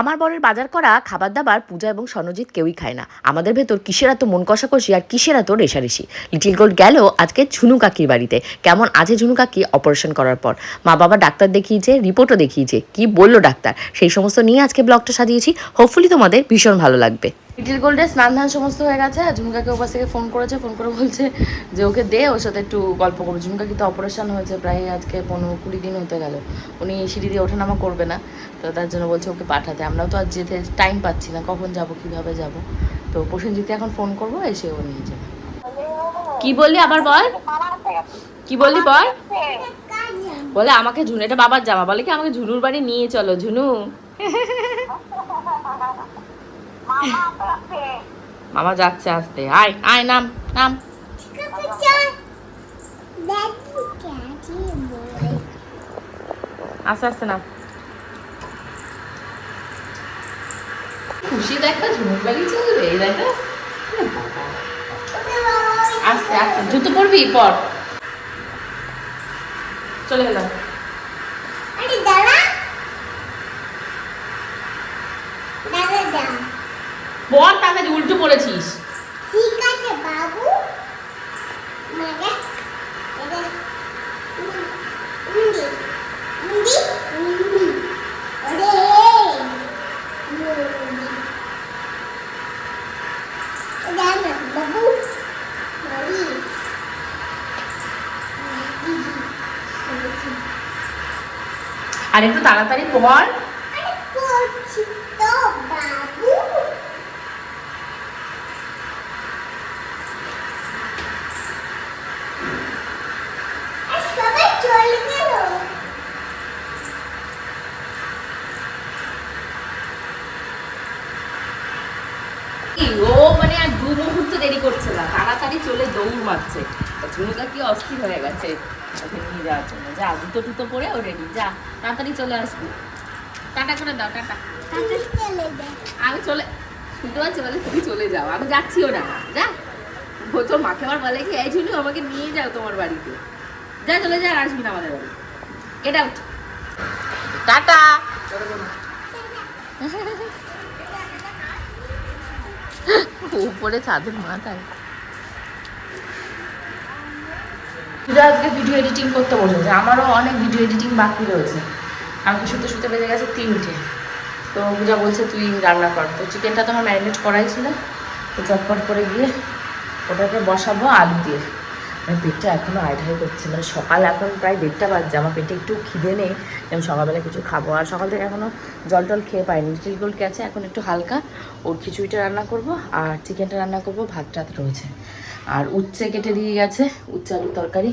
আমার বরের বাজার করা খাবার দাবার পূজা এবং স্বর্ণজিৎ কেউই খায় না। আমাদের ভেতর কিসের এত মন কষাকষি আর কিসের এত রেশারেশি? লিটিল গোল্ড গেল আজকে ঝুনু কাকির বাড়িতে। কেমন আছে ঝুনু কাকি অপারেশন করার পর? মা বাবা ডাক্তার দেখিয়েছে, রিপোর্টও দেখিয়েছে। কি বলল ডাক্তার? সেই সমস্ত নিয়ে আজকে ব্লগটা সাজিয়েছি। হোপফুলি তোমাদের ভীষণ ভালো লাগবে। লিটিল গোল্ডের স্নান ধান সমস্ত হয়ে গেছে আর ঝুমকাকে ওপাশ থেকে ফোন করেছে, ফোন করে বলছে যে ওকে দে, ওর সাথে একটু গল্প করব। ঝুমকাকে তো অপারেশন হয়েছে, প্রায় আজকে পনেরো কুড়ি দিন হতে গেল। উনি সিঁড়ি দিয়ে ওঠানামা করবে না। তো তার জন্য বলছে ওকে পাঠাতে। আমরাও তো আর যেতে টাইম পাচ্ছি না। কখন যাব কীভাবে যাব? তো প্রসেনজিৎকে এখন ফোন করব এসে ও নিয়ে যাবে। কি বললি আবার বল? কি বললি বল? বলে আমাকে ঝুনু এটা বাবার জামা। বলে কি আমাকে ঝুনুর বাড়ি নিয়ে চলো ঝুনু। মামা যাচ্ছে আসতে। আয় আয় নাম নাম। আস্তে আস্তে নাম। খুশি দেখা ঝুমুর বাড়ি চলবে এই দেখা। আস্তে আস্তে জুতো পরবি পর। চলে গেলাম। বল তাকে উল্টো পড়েছিস আর একটু তাড়াতাড়ি পর ও মানে আর দু মুহূর্ত দেরি করছে না। তাড়াতাড়ি চলে দৌড় মারছে। ঝুনুকা কি অস্থির হয়ে গেছে। ওকে নিয়ে যাওয়ার জন্য। যা জুতো টুতো পরে ও রেডি যা তাড়াতাড়ি চলে আসবি। টাটা করে দাও টাটা। আমি চলে যাই। আমি চলে শুনতে পাচ্ছি? বলে তুমি চলে যাও। আমি যাচ্ছিও না। যা। ও তোর মাকে আবার বলে কি এই ঝুনু আমাকে নিয়ে যাও তোমার বাড়িতে। যা চলে যা আর আসবি না আমাদের বাড়ি। গেট আউট টাটা। উপরে চাঁদের মাথায় পূজা আজকে ভিডিও এডিটিং করতে বসেছে আমারও অনেক ভিডিও এডিটিং বাকি রয়েছে। আমাকে শুতে শুতে বেজে গেছে তিনটে। তো পূজা বলছে, তুই রান্না কর। তো চিকেনটা তো আমার ম্যারিনেট করাই ছিল। তো চটপট করে গিয়ে ওটাকে বসাবো আলু দিয়ে। মানে পেটটা এখনও আইঢাই করছে। মানে সকাল এখন প্রায় দেড়টা বাজছে। আমার পেটে একটু খিদে নেই। আমি সকালবেলা কিছু খাব। আর সকাল থেকে এখনও জল টল খেয়ে পাইনি। লিটিল গোল্ড আছে, এখন একটু হালকা। ওর খিচুড়িটা রান্না করব। আর চিকেনটা রান্না করব। ভাত টাত রয়েছে। আর উচ্ছে কেটে দিয়ে গেছে উচ্ছে আলুর তরকারি।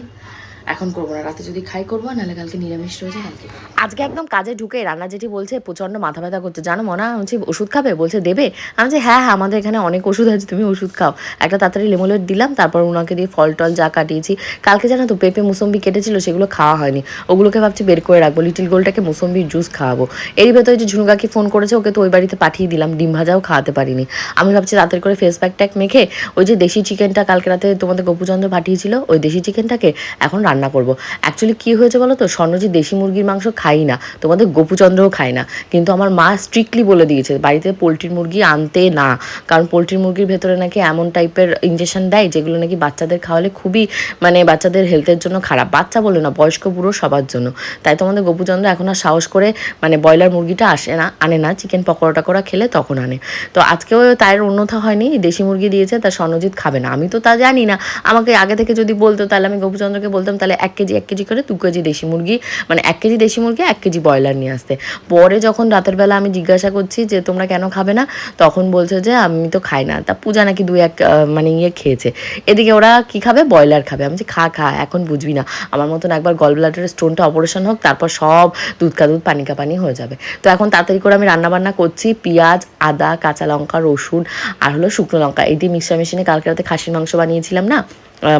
এখন করব না, রাতে যদি খাই করব, নাহলে কালকে নিরামিষ রয়েছে কালকে আজকে একদম কাজে ঢুকে রান্না যেটি বলছে প্রচণ্ড মাথা ব্যথা করছে। জানো মনে হচ্ছে ওষুধ খাবে? বলছে, দেবে। আমি বলছি হ্যাঁ হ্যাঁ আমাদের এখানে অনেক ওষুধ আছে, তুমি ওষুধ খাও। একটা তাড়াতাড়ি লেমোলেট দিলাম, তারপর ওনাকে দিয়ে ফল টল যা কাটিয়েছি। কালকে জানো তো, পেঁপে মুসম্বি কেটেছিল, সেগুলো খাওয়া হয়নি। ওগুলোকে ভাবছি বের করে রাখব, লিটিল গোলটাকে মুসম্বির জুস খাওয়াবো। এরই ভেতরে যে ঝুনুকাকে ফোন করেছে, ওকে তো ওই বাড়িতে পাঠিয়ে দিলাম, ডিম ভাজাও খাওয়াতে পারিনি। আমি ভাবছি, রাতের করে ফেস প্যাক ট্যাক মেখে, ওই যে দেশি চিকেনটা কালকে রাতে তোমাদের গোপুচন্দ্র পাঠিয়েছিল, ওই দেশি চিকেনটাকে এখন রান্না করব। অ্যাকচুয়ালি কী হয়েছে বলো তো? স্বর্ণজি দেশি মুরগির মাংস খাই না। তোমাদের গোপুচন্দ্রও খায় না। কিন্তু আমার মা স্ট্রিক্টলি বলে দিয়েছে, বাড়িতে পোলট্রির মুরগি আনতে না। কারণ পোলট্রির মুরগির ভেতরে নাকি এমন টাইপের ইঞ্জেকশন দেয়, যেগুলো নাকি বাচ্চাদের খাওয়ালে খুবই মানে বাচ্চাদের হেলথের জন্য খারাপ। বাচ্চা বলে না, বয়স্ক বুড়ো সবার জন্য। তাই তোমাদের গোপুচন্দ্র এখন আর সাহস করে মানে ব্রয়লার মুরগিটা আসে না, আনে না। চিকেন পকোড়া টকোড়া খেলে তখন আনে। তো আজকেও তার অন্যথা হয়নি, দেশি মুরগি দিয়েছে, তা স্বর্ণজিৎ খাবে না। আমি তো তা জানি না। আমাকে আগে থেকে যদি বলতো, তাহলে আমি গোপুচন্দ্রকে বলতাম, তাহলে এক কেজি এক কেজি করে দু কেজি দেশি মুরগি মানে এক কেজি দেশি মুরগি, এক কেজি ব্রয়লার নিয়ে আসতে। পরে যখন রাতের বেলা আমি জিজ্ঞাসা করছি যে, তোমরা কেন খাবে না? তখন বলছে যে, আমি তো খাই না। তা পূজা নাকি দু এক মানে ইয়ে খেয়েছে। এদিকে ওরা কি খাবে? ব্রয়লার খাবে। আমি যে খা খা, এখন বুঝবি না। আমার মতন একবার গল ব্লাডারের স্টোনটা অপারেশন হোক, তারপর সব দুধ কা দুধ পানি কা পানি হয়ে যাবে। তো এখন তাড়াতাড়ি করে আমি রান্না বান্না করছি। পেঁয়াজ, আদা, কাঁচা লঙ্কা, রসুন, আর হলো শুকনো লঙ্কা। এই দিয়ে মিক্সার মেশিনে কালকে রাতে খাসির মাংস বানিয়েছিলাম না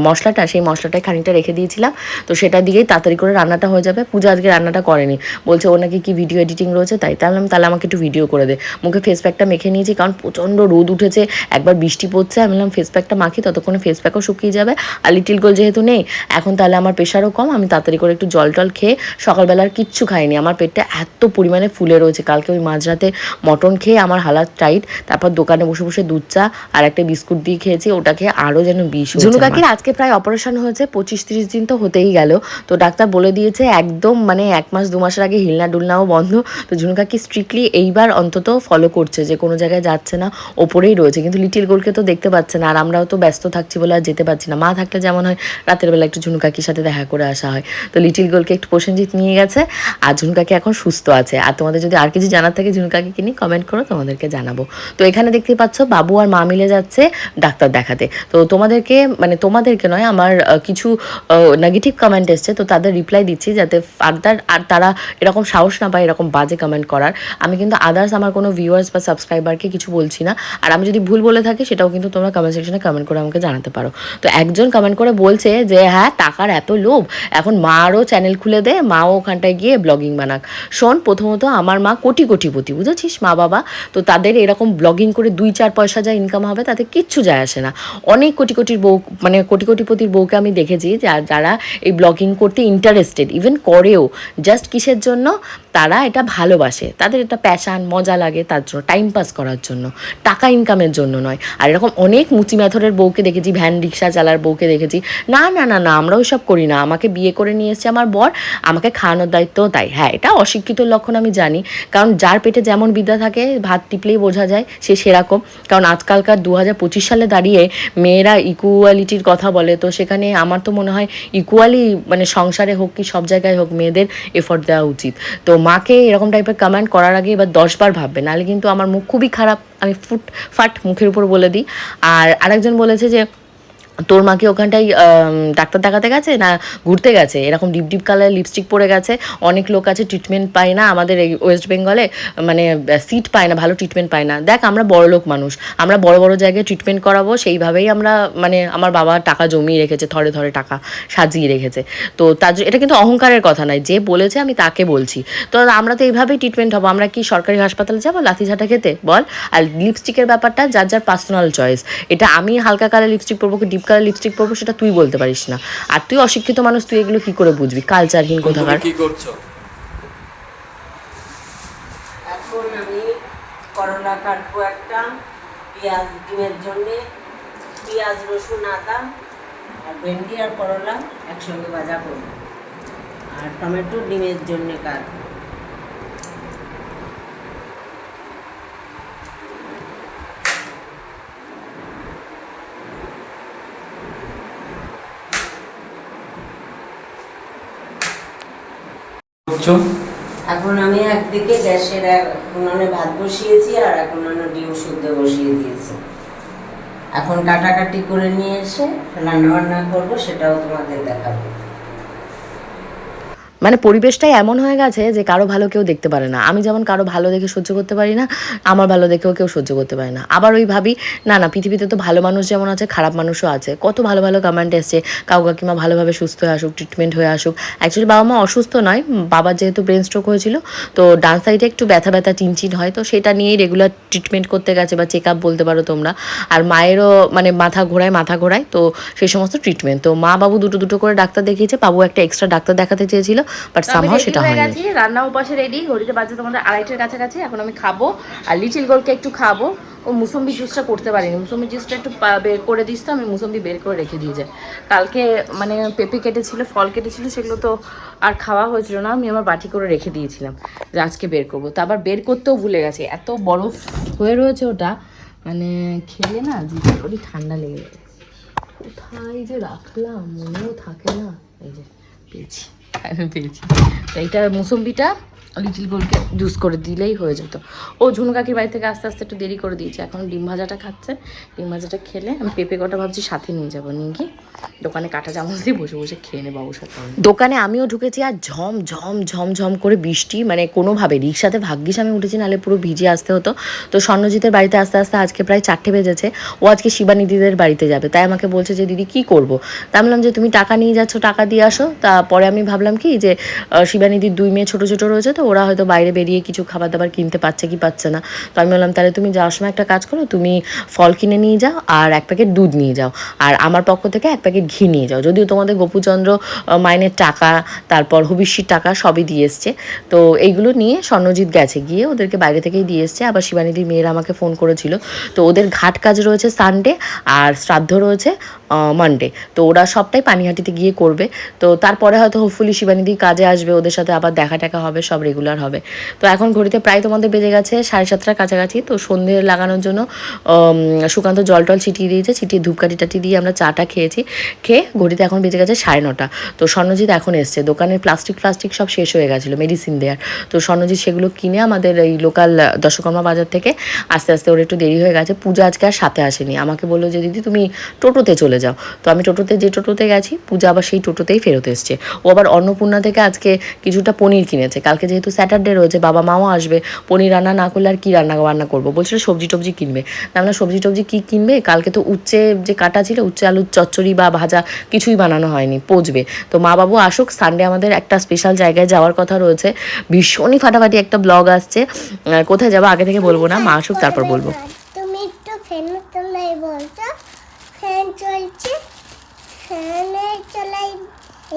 মশলাটা সেই মশলাটাই খানিকটা রেখে দিয়েছিলাম। তো সেটা দিয়েই তাড়াতাড়ি করে রান্নাটা হয়ে যাবে। পূজা আজকে রান্নাটা করেনি। বলছে ও নাকি কি ভিডিও এডিটিং রয়েছে? তাই তাহলে তাহলে আমাকে একটু ভিডিও করে দে। মুখে ফেস প্যাকটা মেখে নিয়েছি কারণ প্রচণ্ড রোদ উঠেছে। একবার বৃষ্টি পড়ছে আমি বললাম ফেস প্যাকটা মাখি ততক্ষণে ফেস প্যাকও শুকিয়ে যাবে। আর লিটিল গোল যেহেতু নেই এখন তাহলে আমার প্রেশারও কম। আমি তাড়াতাড়ি করে একটু জল টল খেয়ে সকালবেলা আর কিচ্ছু খাইনি। আমার পেটটা এত পরিমাণে ফুলে রয়েছে। কালকে ওই মাঝরাতে মটন খেয়ে আমার হালাত টাইট তারপর দোকানে বসে বসে দুধ চা আর একটা বিস্কুট দিয়ে খেয়েছি। ওটা খেয়ে আরও যেন বিষ ঝুনু কাকির আজকে প্রায় অপারেশন হয়েছে, পঁচিশ তিরিশ দিন তো হতেই গেল। তো ডাক্তার বলে দিয়েছে, একদম মানে এক মাস, দু মাসের আগে হিলনা ডুলনাও বন্ধ। তো ঝুনু কাকি স্ট্রিক্টলি এইবার অন্তত ফলো করছে যে কোনো জায়গায় যাচ্ছে না, ওপরেই রয়েছে। কিন্তু লিটিল গোলকে তো দেখতে পাচ্ছে না, আর আমরাও তো ব্যস্ত থাকছি বলে আর যেতে পারছি না। মা থাকলে যেমন হয়, রাতের বেলা একটু ঝুনু কাকির সাথে দেখা করে আসা হয়। তো লিটিল গোলকে একটু প্রসেনজিৎ নিয়ে গেছে, আর ঝুনু কাকি এখন সুস্থ আছে? আর তোমাদের যদি আর কিছু জানার থাকে ঝুনু কাকিকে নিয়ে কমেন্ট করো, তোমাদেরকে জানাব। তো এখানে দেখতে পাচ্ছ, বাবু আর মা মিলে যাচ্ছে ডাক্তার দেখাতে। তো তোমাদেরকে মানে তোমাদেরকে নয়, আমার কিছু নেগেটিভ কমেন্ট এসছে, তো তাদের রিপ্লাই দিচ্ছি যাতে ফার্দার আর তারা এরকম সাহস না পায় এরকম বাজে কমেন্ট করার। আমি কিন্তু আদার্স আমার কোনো ভিউয়ার্স বা সাবস্ক্রাইবারকে কিছু বলছি না। আর আমি যদি ভুল বলে থাকি, সেটাও কিন্তু তোমরা কমেন্ট সেকশনে কমেন্ট করে আমাকে জানাতে পারো। তো একজন কমেন্ট করে বলছে যে হ্যাঁ টাকার এত লোভ, এখন মারও চ্যানেল খুলে দে মাও ওখানটায় গিয়ে ব্লগিং বানাক। শোন, প্রথমত আমার মা কোটি কোটিপতি, বুঝেছিস মা বাবা? তো তাদের এরকম ব্লগিং করে দুই চার পয়সা যা ইনকাম হবে, তাতে কিচ্ছু যায় আসে না। অনেক কোটি কোটির বউ মানে কোটি কোটিপতির বউকে আমি দেখেছি যা- যারা এই ব্লগিং করতে ইন্টারেস্টেড ইভেন করেও জাস্ট কিসের জন্য? তারা এটা ভালোবাসে। তাদের এটা প্যাশান মজা লাগে তার জন্য টাইম পাস করার জন্য, টাকা ইনকামের জন্য নয়। আর এরকম অনেক মুচি মেথরের বউকে দেখেছি, ভ্যান রিক্সা চালার বউকে দেখেছি। না না না না আমরা ওইসব করি না। আমাকে বিয়ে করে নিয়ে এসছে আমার বর, আমাকে খাওয়ানোর দায়িত্বও তাই। হ্যাঁ এটা অশিক্ষিত লক্ষণ আমি জানি। কারণ যার পেটে যেমন বিদ্যা থাকে, ভাত টিপলেই বোঝা যায়, সে সেরকম। কারণ আজকালকার দু হাজার পঁচিশ সালে দাঁড়িয়ে মেয়েরা ইকুয়ালিটির কথা বলে। তো সেখানে আমার তো মনে হয় ইকুয়ালি মানে সংসারে হোক কি সব জায়গায় হোক মেয়েদের এফোর্ট দেওয়া উচিত। তো মাকে এরকম টাইপের কমেন্ট করার আগে এবার দশবার ভাববে, নাহলে কিন্তু আমার মুখ খুবই খারাপ। আমি ফুট ফাট মুখের উপর বলে দিই। আর আরেকজন বলেছে যে তোর মাকে ওখানটায় ডাক্তার দেখাতে গেছে না ঘুরতে গেছে? এরকম ডিপ ডিপ কালার লিপস্টিক পরে গেছে। অনেক লোক আছে ট্রিটমেন্ট পায় না। আমাদের এই ওয়েস্ট বেঙ্গলে মানে সিট পায় না, ভালো ট্রিটমেন্ট পায় না। দেখ, আমরা বড় লোক মানুষ। আমরা বড় বড় জায়গায় ট্রিটমেন্ট করাবো, সেইভাবেই আমরা মানে আমার বাবা টাকা জমিয়ে রেখেছে, থরে থরে টাকা সাজিয়ে রেখেছে। তো তার এটা কিন্তু অহংকারের কথা নয়। যে বলেছে, আমি তাকে বলছি। তো আমরা তো এইভাবেই ট্রিটমেন্ট হব। আমরা কি সরকারি হাসপাতালে যাব, লাথিঝাঁটা খেতে? বল। আর লিপস্টিকের ব্যাপারটা, যার যার পার্সোনাল চয়েস এটা আমি হালকা কালার লিপস্টিক পরবো, কি ডিপ কালার লিপস্টিক পরবো সেটা তুই বলতে পারিস না। আর তুই অশিক্ষিত মানুষ তুই এগুলো কি করে বুঝবি? কালচারহীন কোথাকার? কি করছ? এখন আমি করলা কাটবো একটা পেঁয়াজ ডিমের জন্যে। পেঁয়াজ রসুন আদা আর ভেন্ডি আর করলা একসঙ্গে ভাজা করব। আর টমেটো ডিমের জন্যে কাটবো। করছ? এখন আমি একদিকে গ্যাসের এক- উনুনে ভাত বসিয়েছি আর এক উনুনে ডিম শুদ্ধ বসিয়ে দিয়েছি। এখন কাটাকাটি করে নিয়ে এসে রান্না বান্না করব, সেটাও তোমাদের দেখাবো। মানে পরিবেশটাই এমন হয়ে গেছে যে কারও ভালো কেউ দেখতে পারে না। আমি যেমন কারও ভালো দেখে সহ্য করতে পারি না, আমার ভালো দেখেও কেউ সহ্য করতে পারে না। আবার ওই ভাবি, না না, পৃথিবীতে তো ভালো মানুষ যেমন আছে, খারাপ মানুষও আছে। কত ভালো ভালো কমেন্ট এসছে, কাউ কাকিমা ভালোভাবে সুস্থ হয়ে আসুক ট্রিটমেন্ট হয়ে আসুক। অ্যাকচুয়ালি বাবা মা অসুস্থ নয়, বাবার যেহেতু ব্রেন স্ট্রোক হয়েছিল, তো ডান সাইডে একটু ব্যথা ব্যথা চিনচিন হয়, তো সেটা নিয়েই রেগুলার ট্রিটমেন্ট করতে গেছে বা চেক আপ বলতে পারো তোমরা। আর মায়েরও মানে মাথা ঘোরায় মাথা ঘোরায়, তো সেই সমস্ত ট্রিটমেন্ট তো মা বাবু দুটো দুটো করে ডাক্তার দেখিয়েছে, বাবু একটা এক্সট্রা ডাক্তার দেখাতে চেয়েছিল বাট সামহাও সেটা হয়ে গেছি রান্না উপাসে রেডি ঘড়িতে বাজে তোমাদের আড়াইটের কাছাকাছি এখন আমি খাব আর লিটিল গোলকে একটু খাব। ও মুসম্বি জুসটা করতে পারিনি মুসম্বি জুসটা একটু বের করে দিস তো আমি মুসম্বি বের করে রেখে দিয়ে যাই। কালকে মানে পেঁপে কেটেছিল ফল কেটেছিল সেগুলো তো আর খাওয়া হয়েছিল না আমি আমার বাটি করে রেখে দিয়েছিলাম যে আজকে বের করব। তো আবার বের করতেও ভুলে গেছি এত বরফ হয়ে রয়েছে ওটা মানে খেলে না করি ঠান্ডা লেগে যাবে। কোথায় যে রাখলাম মনেও থাকে না এই যে পেয়েছি। আমি পেয়েছি। তো এইটা মুসম্বিটা লিটিল গোলকে জুস করে দিলেই হয়ে যেত। ও ঝুনকাকির বাড়ি থেকে আস্তে আস্তে একটু দেরি করে দিয়েছে। এখন ডিম ভাজাটা খাচ্ছে। ডিম ভাজাটা খেলে আমি পেঁপে কটা ভাবছি সাথে নিয়ে যাব। নিয়ে গিয়ে দোকানে কাটা চামচ দিয়ে বসে বসে খেয়ে নেব অবসর দোকানে আমিও ঢুকেছি আর ঝম ঝম ঝম ঝম করে বৃষ্টি মানে কোনোভাবে রিক্সাতে ভাগ্যিস আমি উঠেছি নাহলে পুরো ভিজে আসতে হতো। তো স্বর্ণজিতের বাড়িতে আস্তে আস্তে আজকে প্রায় চারটে বেজেছে। ও আজকে শিবানিদিদের বাড়িতে যাবে। তাই আমাকে বলছে যে দিদি কি করব? তা বললাম যে তুমি টাকা নিয়ে যাচ্ছ টাকা দিয়ে আসো। তারপরে আমি ভাবলাম কি যে শিবানিদির দুই মেয়ে ছোটো ছোটো রয়েছে, তো ওরা হয়তো বাইরে বেরিয়ে কিছু খাবার দাবার কিনতে পারছে কি পাচ্ছে না। তো আমি বললাম, তাহলে তুমি যাওয়ার সময় একটা কাজ করো, তুমি ফল কিনে নিয়ে যাও আর এক প্যাকেট দুধ নিয়ে যাও। আর আমার পক্ষ থেকে এক প্যাকেট ঘি নিয়ে যাও। যদিও তোমাদের গোপুচন্দ্র মাইনের টাকা, তারপর হবিষ্যির টাকা সবই দিয়ে এসছে। তো এইগুলো নিয়ে স্বর্ণজিৎ গেছে, গিয়ে ওদেরকে বাইরে থেকেই দিয়ে এসছে। আবার শিবানিদির মেয়েরা আমাকে ফোন করেছিল। তো ওদের ঘাট কাজ রয়েছে সানডে আর শ্রাদ্ধ রয়েছে মানডে তো ওরা সবটাই পানিহাটিতে গিয়ে করবে। তো তারপরে হয়তো হোপফুলি শিবানিদি কাজে আসবে, ওদের সাথে আবার দেখা টাকা হবে, সব রেগুলার হবে। তো এখন ঘড়িতে প্রায় তোমাদের বেজে গেছে সাড়ে সাতটার কাছাকাছি, তো সন্ধে লাগানোর জন্য সুকান্ত জল টল ছিটিয়ে দিয়েছে, ছিটিয়ে ধূপকাঠি টাটি দিয়ে আমরা চাটা খেয়েছি। খেয়ে ঘড়িতে এখন বেজে গেছে সাড়ে নটা। তো স্বর্ণজিৎ এখন এসছে। দোকানের প্লাস্টিক প্লাস্টিক সব শেষ হয়ে গেছিল মেডিসিন দেওয়ার তো স্বর্ণজিৎ সেগুলো কিনে আমাদের এই লোকাল দশকর্মা বাজার থেকে আস্তে আস্তে ওর একটু দেরি হয়ে গেছে। পূজা আজকে আর সাথে আসেনি। আমাকে বলল যে, দিদি, তুমি টোটোতে চলে যাও। তো আমি টোটোতে, যে টোটোতে গেছি, পূজা আবার সেই টোটোতেই ফেরত এসছে। ও আবার অন্নপূর্ণা থেকে আজকে কিছুটা পনির কিনেছে। কালকে যেহেতু স্যাটারডে রয়েছে, বাবা মাও আসবে, পনির রান্না না করলে আর কি রান্না বান্না করব? বলছিল সবজি টবজি কিনবে। আমরা সবজি টবজি কী কিনবে? কালকে তো উচ্চে যে কাটা ছিল উচ্চে আলুর চচ্চড়ি বা ভাজা কিছুই বানানো হয়নি, পচবে। তো মা বাবু আসুক সানডে আমাদের একটা স্পেশাল জায়গায় যাওয়ার কথা রয়েছে। ভীষণই ফাটাফাটি একটা ব্লগ আসছে। কোথায় যাব আগে থেকে বলব না, মা আসুক, তারপর বলব। ফ্যান চলছে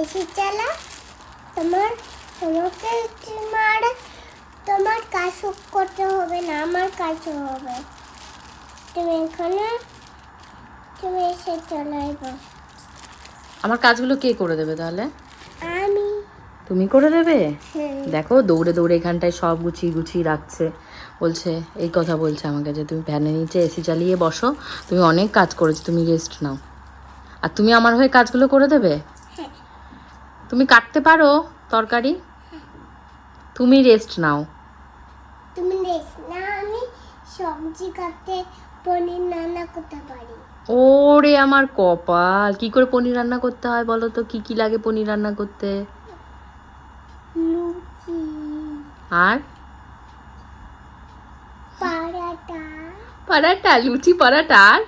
এসি চালা। তোমার তোমাকে তোমার তোমার কাজ করতে হবে না আমার কাজ হবে। তুমি এখানে তুমি এসে চলাইব আমার কাজগুলো কে করে দেবে তাহলে? আমি। তুমি করে দেবে? হ্যাঁ। দেখো দৌড়ে দৌড়ে এখানটায় সব গুছিয়ে গুছিয়ে রাখছে। বলছে এই কথা বলছে আমাকে যে তুমি ফ্যানের নিচে এসি চালিয়ে বসো তুমি অনেক কাজ করেছ তুমি রেস্ট নাও। আর তুমি আমার হয়ে কাজগুলো করে দেবে। তুমি কাটতে পারো তরকারি? তুমি রেস্ট নাও। তুমি দেখ না আমি সবজি কাটতে পনির রান্না করতে পারি। ওরে আমার কপাল কি করে পনির রান্না করতে হয় বলো তো? কি কি লাগে পনির রান্না করতে? লুচি। আর? পারাটা। পরাটা লুচি পরাটা আর?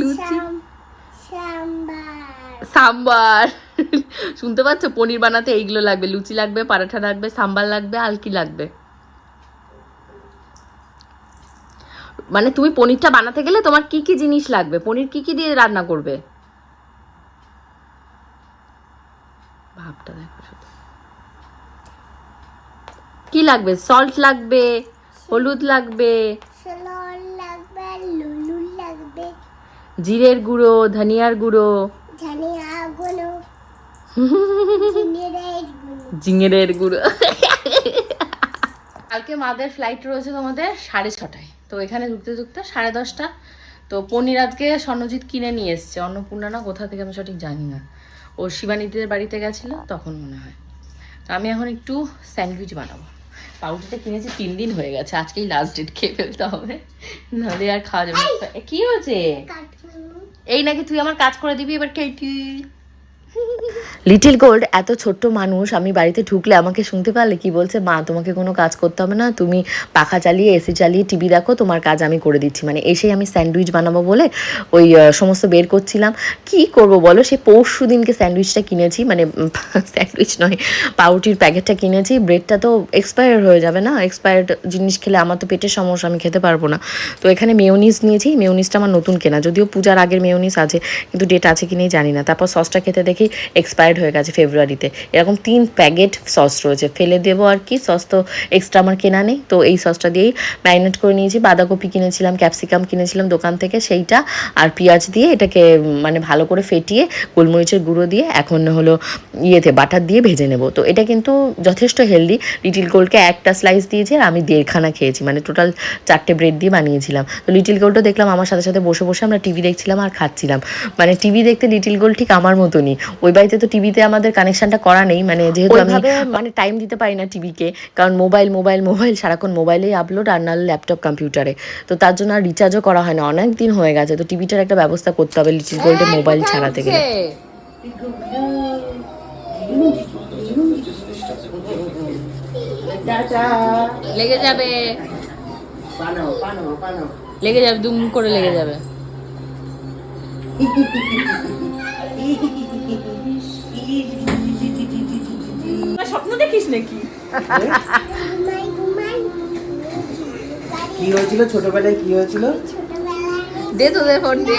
লুচি সাম্বার। শুনতে পাচ্ছ? পনির বানাতে এইগুলো লাগবে। লুচি লাগবে পরাঠা লাগবে সাম্বার লাগবে আর কি লাগবে। মানে তুমি পনিরটা বানাতে গেলে তোমার কি কি জিনিস লাগবে? পনির কি কি দিয়ে রান্না করবে? ভাবটা দেখো শুধু। কি লাগবে? সল্ট লাগবে হলুদ লাগবে। জিরের গুঁড়ো ধনিয়ার গুঁড়ো। জিঙেরের গুঁড়ো। কালকে মাদের ফ্লাইট রয়েছে তোমাদের সাড়ে ছটায়। তো এখানে ঢুকতে ঢুকতে সাড়ে দশটা। তো পনির আজকে স্বর্ণজিৎ কিনে নিয়ে এসছে। অন্নপূর্ণা না কোথা থেকে আমি সঠিক জানি না। ও শিবানীদের বাড়িতে গেছিল তখন মনে হয়। তো আমি এখন একটু স্যান্ডউইচ বানাবো। পাউরুটিটা কিনেছি তিন দিন হয়ে গেছে। আজকেই লাস্ট ডেট খেয়ে ফেলতে হবে। নাহলে আর খাওয়া যাবে। কি হয়েছে? এই নাকি তুই আমার কাজ করে দিবি এবার কেটি লিটিল গোল্ড এত ছোট্ট মানুষ, আমি বাড়িতে ঢুকলে আমাকে শুনতে পারলে কি বলছে, মা, তোমাকে কোনো কাজ করতে হবে না, তুমি পাখা চালিয়ে, এসি চালিয়ে, টিভি দেখো, তোমার কাজ আমি করে দিচ্ছি। মানে এসেই আমি স্যান্ডউইচ বানাবো বলে ওই সমস্ত বের করছিলাম। কি করব বলো, সে পরশু দিনকে স্যান্ডউইচটা কিনেছি মানে স্যান্ডউইচ নয় পাউটির প্যাকেটটা কিনেছি, ব্রেডটা তো এক্সপায়ার হয়ে যাবে না এক্সপায়ার্ড জিনিস খেলে আমার তো পেটের সমস্যা, আমি খেতে পারব না। তো এখানে মেয়োনিজ নিয়েছি মেয়োনিজটা আমার নতুন কেনা, যদিও পূজার আগের মেয়োনিজ আছে, কিন্তু ডেট আছে কি নেই জানি না। তারপর সসটা খেতে দেখি এক্সপায়ার্ড হয়ে গেছে ফেব্রুয়ারিতে এরকম তিন প্যাকেট সস রয়েছে। ফেলে দেবো আর কি সস তো এক্সট্রা আমার কেনা নেই। তো এই সসটা দিয়েই ম্যারিনেট করে নিয়েছি। বাঁধাকপি কিনেছিলাম ক্যাপসিকাম কিনেছিলাম দোকান থেকে সেইটা আর পেঁয়াজ দিয়ে এটাকে মানে ভালো করে ফেটিয়ে গোলমরিচের গুঁড়ো দিয়ে এখন হলো ইয়েতে বাটার দিয়ে ভেজে নেব। তো এটা কিন্তু যথেষ্ট হেলদি লিটিল গোল্ডকে একটা স্লাইস দিয়েছি আর আমি দেড়খানা খেয়েছি। মানে টোটাল চারটে ব্রেড দিয়ে বানিয়েছিলাম। তো লিটিল গোল্ডও দেখলাম আমার সাথে সাথে বসে বসে আমরা টিভি দেখছিলাম আর খাচ্ছিলাম। মানে টিভি দেখতে লিটিল গোল্ড ঠিক আমার মতনই। ওই বাড়িতে তো টিভিতে আমাদের কানেকশনটা করা নেই মানে যেহেতু আমি মানে টাইম দিতে পারি না টিভিকে কারণ মোবাইল মোবাইল মোবাইল সারাক্ষণ মোবাইলেই আপলোড আর নাহলে ল্যাপটপ কম্পিউটারে তো তার জন্য আর রিচার্জও করা হয় না অনেক দিন হয়ে গেছে তো টিভিটার একটা ব্যবস্থা করতে হবে লিটিল গোল্ডে মোবাইল ছাড়াতে গেলে। লেগে যাবে। লেগে যাবে দুম করে লেগে যাবে। স্বপ্ন দেখিস নাকি? কি হয়েছিল? ছোটবেলায় কি হয়েছিল? দে তোদের ফোন দে।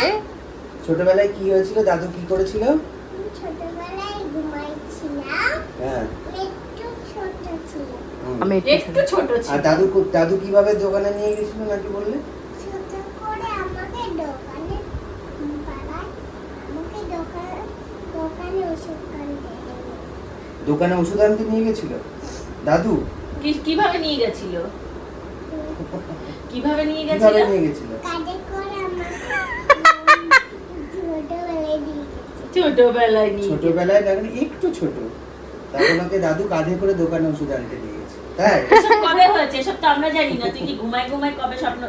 ছোটবেলায় কি হয়েছিল? দাদু কি করেছিল? হ্যাঁ। একটু ছোট ছিল। আমি আর দাদু দাদু কীভাবে দোকানে নিয়ে গেছিল নাকি বললে ছোট করে আমাকে দোকানে পাড়ায় আমাকে দোকান দোকানে ওষুধ আনতে নিয়ে গেছিল? দাদু? কি- কীভাবে নিয়ে গেছিল? কীভাবে নিয়ে গেছিল? কীভাবে নিয়ে গেছিল? কাজে করে আমাকে ছোটবেলায় নিয়ে ছোটবেলায় দেখেন একটু ছোট। তখন ওকে দাদু কাঁধে করে দোকানে ওষুধ আনতে নিয়ে গেছে। তাই? কবে হয়েছে? এসব তো আমরা জানি না। তুই কি ঘুমাই ঘুমাই কবে স্বপ্ন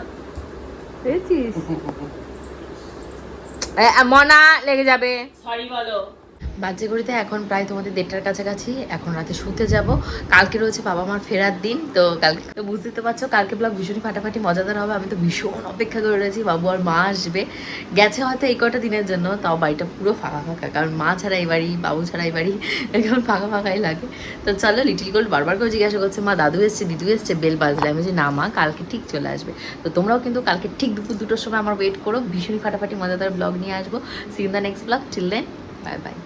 মনা লেগে যাবে। সরি বলো। বাজে ঘড়িতে এখন প্রায় তোমাদের দেড়টার কাছাকাছি। এখন রাতে শুতে যাব। কালকে রয়েছে বাবা মার ফেরার দিন, তো কালকে তো বুঝতে তো পারছ, কালকে ব্লগ ভীষণই ফাটাফাটি, মজাদার হবে। আমি তো ভীষণ অপেক্ষা করে রয়েছি, বাবু আর মা আসবে। গেছে হয়তো এই কটা দিনের জন্য, তাও বাড়িটা পুরো ফাঁকা ফাঁকা, কারণ মা ছাড়া এই বাড়ি, বাবু ছাড়া এই বাড়ি, এখন ফাঁকা ফাঁকাই লাগে। তো চলো লিটিল গোল্ড বারবার করে জিজ্ঞাসা করছে, মা, দাদু এসছে, দিদু এসছে? বেল বাজলে আমি যে না মা, কালকে ঠিক চলে আসবে। তো তোমরাও কিন্তু কালকে ঠিক দুপুর দুটোর সময় আমার ওয়েট করো। ভীষণই ফাটাফাটি, মজাদার ব্লগ নিয়ে আসব। See the next blog till then Bye bye.